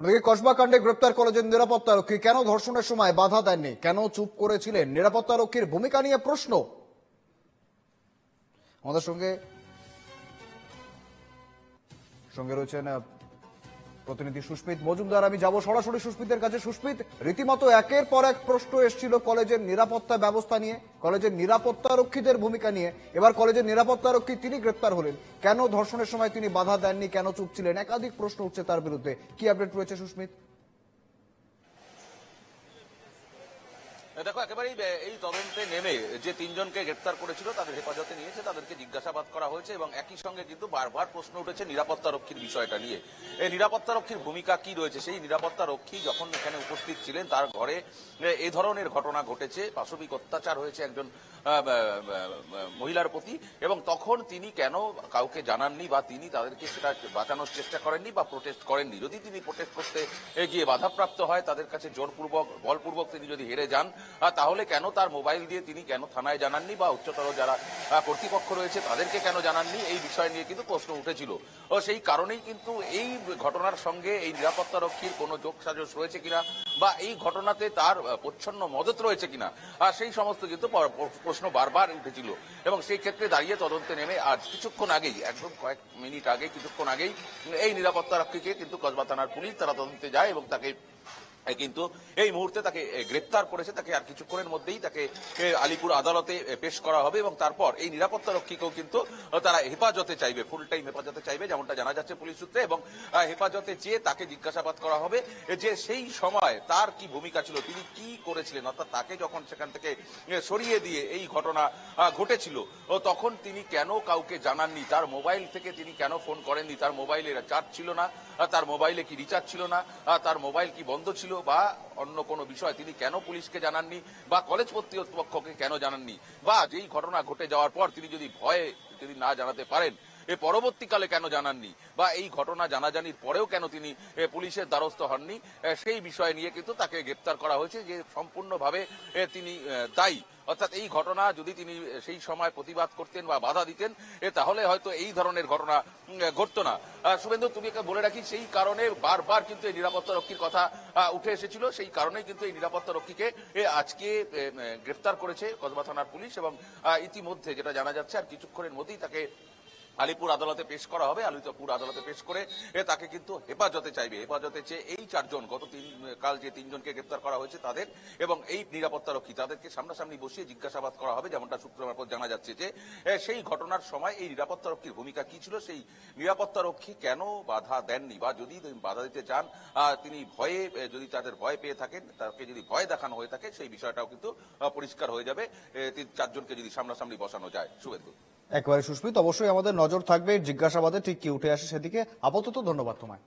অন্যদিকে কসবাকাণ্ডে গ্রেপ্তার কলেজের নিরাপত্তারক্ষী কেন ধর্ষণের সময় বাধা দেননি? কেন চুপ করেছিলেন? নিরাপত্তারক্ষীর ভূমিকা নিয়ে প্রশ্ন। আমাদের সঙ্গে সঙ্গে রয়েছেন প্রতিনিধি সুস্মিত মজুমদার, আমি যাব সরাসরি সুস্মিতের কাছে। সুস্মিত, রীতিমতো একের পর এক প্রশ্ন এসেছিল কলেজের নিরাপত্তা ব্যবস্থা নিয়ে, কলেজের নিরাপত্তা রক্ষীদের ভূমিকা নিয়ে। এবার কলেজের নিরাপত্তা রক্ষী তিনি গ্রেপ্তার হলেন। কেন ধর্ষণের সময় তিনি বাধা দেননি? কেন চুপ ছিলেন? একাধিক প্রশ্ন উঠছে তার বিরুদ্ধে। কি আপডেট রয়েছে সুস্মিত? দেখো একেবারেই এই তদন্তে নেমে যে তিনজনকে গ্রেপ্তার করেছিল তাদের হেফাজতে নিয়েছে তাদেরকে জিজ্ঞাসাবাদ করা হয়েছে এবং একই সঙ্গে কিন্তু বারবার প্রশ্ন উঠেছে নিরাপত্তারক্ষীর বিষয়টা নিয়ে। এই নিরাপত্তারক্ষীর ভূমিকা কি রয়েছে? সেই নিরাপত্তারক্ষী যখন এখানে উপস্থিত ছিলেন তার ঘরে এ, ধরনের ঘটনা ঘটেছে। পাশবিক অত্যাচার হয়েছে একজন মহিলার প্রতি এবং তখন তিনি কেন কাউকে জানাননি বা তিনি তাদেরকে সেটা বাঁচানোর চেষ্টা করেননি বা প্রোটেস্ট করেননি? যদি তিনি প্রোটেস্ট করতে গিয়ে বাধাপ্রাপ্ত হয় তাদের কাছে জোরপূর্বক বলপূর্বক তিনি যদি হেরে যান তাহলে কেন তার মোবাইল দিয়ে তিনি কেন থানায় জানাননি বা উচ্চতর যারা কর্তৃপক্ষ রয়েছে তাদেরকে কেন জানাননি? এই বিষয় নিয়ে কিন্তু প্রশ্ন উঠেছিল। সেই কারণেই কিন্তু এই ঘটনার সঙ্গে এই নিরাপত্তারক্ষীর কোনো যোগ সাজস রয়েছে কিনা বা এই ঘটনাতে তার প্রচ্ছন্ন মদত রয়েছে কিনা আহ, সেই সমস্ত কিন্তু প্রশ্ন বারবার উঠেছিল। এবং সেই ক্ষেত্রে দাঁড়িয়ে তদন্তে নেমে আজ কিছুক্ষণ আগেই একদম কয়েক মিনিট আগে কিছুক্ষণ আগেই এই নিরাপত্তারক্ষীকে কিন্তু কসবা থানার পুলিশ তারা তদন্তে যায় এবং তাকে কিন্তু এই মুহূর্তে তাকে গ্রেপ্তার করেছে, তাকে আর কিছুক্ষণের মধ্যেই তাকে আলিপুর আদালতে পেশ করা হবে এবং তারপর এই নিরাপত্তা রক্ষীকেও কিন্তু তারা হেফাজতে চাইবে ফুল টাইম হেফাজতে চাইবে, যেমনটা জানা যাচ্ছে পুলিশ সূত্রে এবং হেফাজতে চেয়ে তাকে জিজ্ঞাসাবাদ করা হবে যে সেই সময় তার কি ভূমিকা ছিল, তিনি কি করেছিলেন, অর্থাৎ তাকে যখন সেখান থেকে সরিয়ে দিয়ে এই ঘটনা ঘটেছিল তখন তিনি কেন কাউকে জানাননি, তার মোবাইল থেকে তিনি কেন ফোন করেননি, তার মোবাইলে চার্জ ছিল না তার মোবাইলে কি রিচার্জ ছিল না তার মোবাইল কি বন্ধ ছিল বা অন্য কোনো বিষয়, তিনি কেন পুলিশকে জানাননি বা কলেজ কর্তৃপক্ষকে কেন জানাননি? বা যেই ঘটনা ঘটে যাওয়ার পর তিনি যদি ভয়ে যদি না জানাতে পারেন এ পরবর্তীকালে কেন জানাননি? বা এই ঘটনা জানাজানির পরেও কেন তিনি পুলিশের দ্বারস্থ হননি? সেই বিষয় নিয়ে কিন্তু তাকে গ্রেপ্তার করা হয়েছে যে সম্পূর্ণভাবে তিনি দায়ী। অর্থাৎ এই ঘটনা যদি তিনি সেই সময় প্রতিবাদ করতেন বা বাধা দিতেন তাহলে হয়তো এই ধরনের ঘটনা ঘটতো না। শুভেন্দু, তুমি বলে রাখি, সেই কারণে বারবার কিন্তু এই নিরাপত্তা রক্ষীর কথা উঠে এসেছিল। সেই কারণেই কিন্তু এই নিরাপত্তা রক্ষীকে আজকে গ্রেফতার করেছে কসবা থানার পুলিশ এবং ইতিমধ্যে যেটা জানা যাচ্ছে, আর কিছুক্ষণের মধ্যেই তাকে আলিপুর আদালতে পেশ করা হবে। আলিপুর আদালতে পেশ করে তাকে কিন্তু হেফাজতে চাইবে। হেফাজতে চেয়ে এই চারজন, গত তিন, কাল যে তিনজনকে গ্রেপ্তার করা হয়েছে তাদের এবং এই নিরাপত্তারক্ষী তাদেরকে সামনাসামনি বসিয়ে জিজ্ঞাসাবাদ করা হবে। যেমনটা সূত্র মারফত জানা যাচ্ছে যে সেই ঘটনার সময় এই নিরাপত্তারক্ষীর ভূমিকা কি ছিল? সেই নিরাপত্তারক্ষী কেন বাধা দেননি? বা যদি বাধা দিতে চান তিনি ভয়ে যদি তাদের ভয় পেয়ে থাকেন, তাকে যদি ভয় দেখানো হয়ে থাকে, সেই বিষয়টাও কিন্তু পরিষ্কার হয়ে যাবে। চারজনকে যদি সামনাসামনি বসানো যায়। শুভেন্দু। একেবারে সুস্মিত, অবশ্যই আমাদের নজর থাকবে, জিজ্ঞাসাবাদে ঠিক কি উঠে আসে সেদিকে। আপাতত ধন্যবাদ তোমায়।